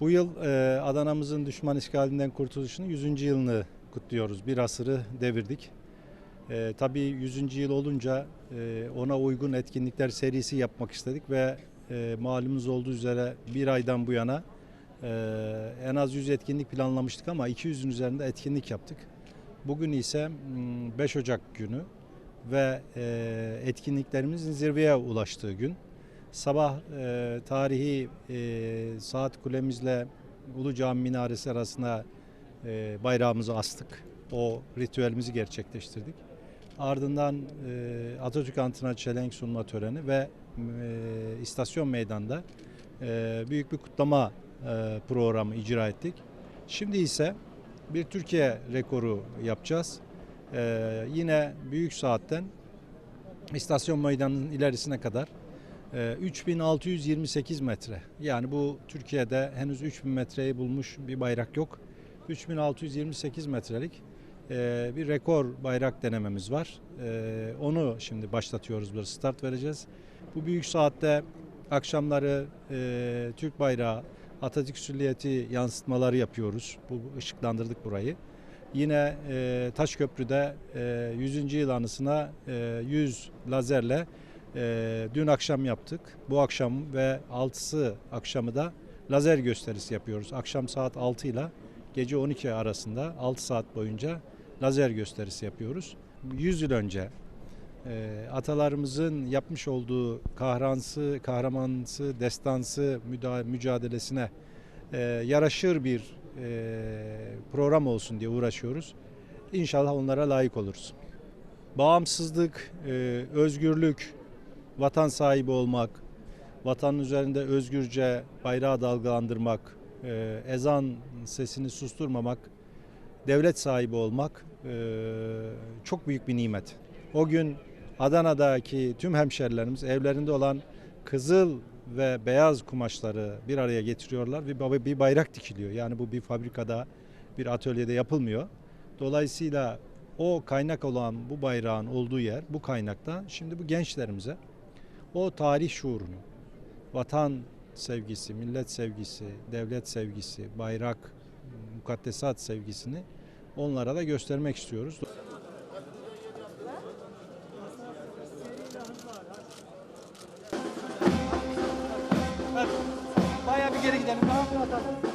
Bu yıl e, Adana'mızın düşman işgalinden kurtuluşunun 100. yılını kutluyoruz. Bir asırı devirdik. E, tabii 100. yıl olunca e, ona uygun etkinlikler serisi yapmak istedik ve e, malumunuz olduğu üzere bir aydan bu yana en az 100 etkinlik planlamıştık ama 200'ün üzerinde etkinlik yaptık. Bugün ise mm, 5 Ocak günü ve etkinliklerimizin zirveye ulaştığı gün. Sabah e, tarihi e, saat kulemizle Ulu Cami minaresi arasına e, bayrağımızı astık. O ritüelimizi gerçekleştirdik. Ardından e, Atatürk Anıtı'na çelenk sunma töreni ve e, istasyon meydanda e, büyük bir kutlama e, programı icra ettik. Şimdi ise bir Türkiye rekoru yapacağız. E, yine büyük saatten istasyon meydanının ilerisine kadar 3628 metre. Yani bu Türkiye'de henüz 3000 metreyi bulmuş bir bayrak yok. 3628 metrelik e, bir rekor bayrak denememiz var. E, Onu şimdi başlatıyoruz, bir start vereceğiz. Bu büyük saatte akşamları e, Türk bayrağı, Atatürk Sülliyeti yansıtmaları yapıyoruz. Bu ışıklandırdık burayı. Yine e, Taşköprü'de e, 100. yıl anısına e, 100 lazerle e, dün akşam yaptık. Bu akşam ve 6'sı akşamı da lazer gösterisi yapıyoruz. Akşam saat 6 ile gece 12 arasında 6 saat boyunca lazer gösterisi yapıyoruz. 100 yıl önce e, atalarımızın yapmış olduğu kahransı, kahramansı, destansı müda- mücadelesine e, yaraşır bir e, program olsun diye uğraşıyoruz. İnşallah onlara layık oluruz. Bağımsızlık, özgürlük, vatan sahibi olmak, vatanın üzerinde özgürce bayrağı dalgalandırmak, e, ezan sesini susturmamak, devlet sahibi olmak e, çok büyük bir nimet. O gün Adana'daki tüm hemşerilerimiz evlerinde olan kızıl ve beyaz kumaşları bir araya getiriyorlar ve bir bayrak dikiliyor. Yani bu bir fabrikada, bir atölyede yapılmıyor. Dolayısıyla o kaynak olan bu bayrağın olduğu yer, bu kaynakta şimdi bu gençlerimize o tarih şuurunu, vatan sevgisi, millet sevgisi, devlet sevgisi, bayrak, mukaddesat sevgisini onlara da göstermek istiyoruz. Bayağı bir geri gidelim. Tamam mı?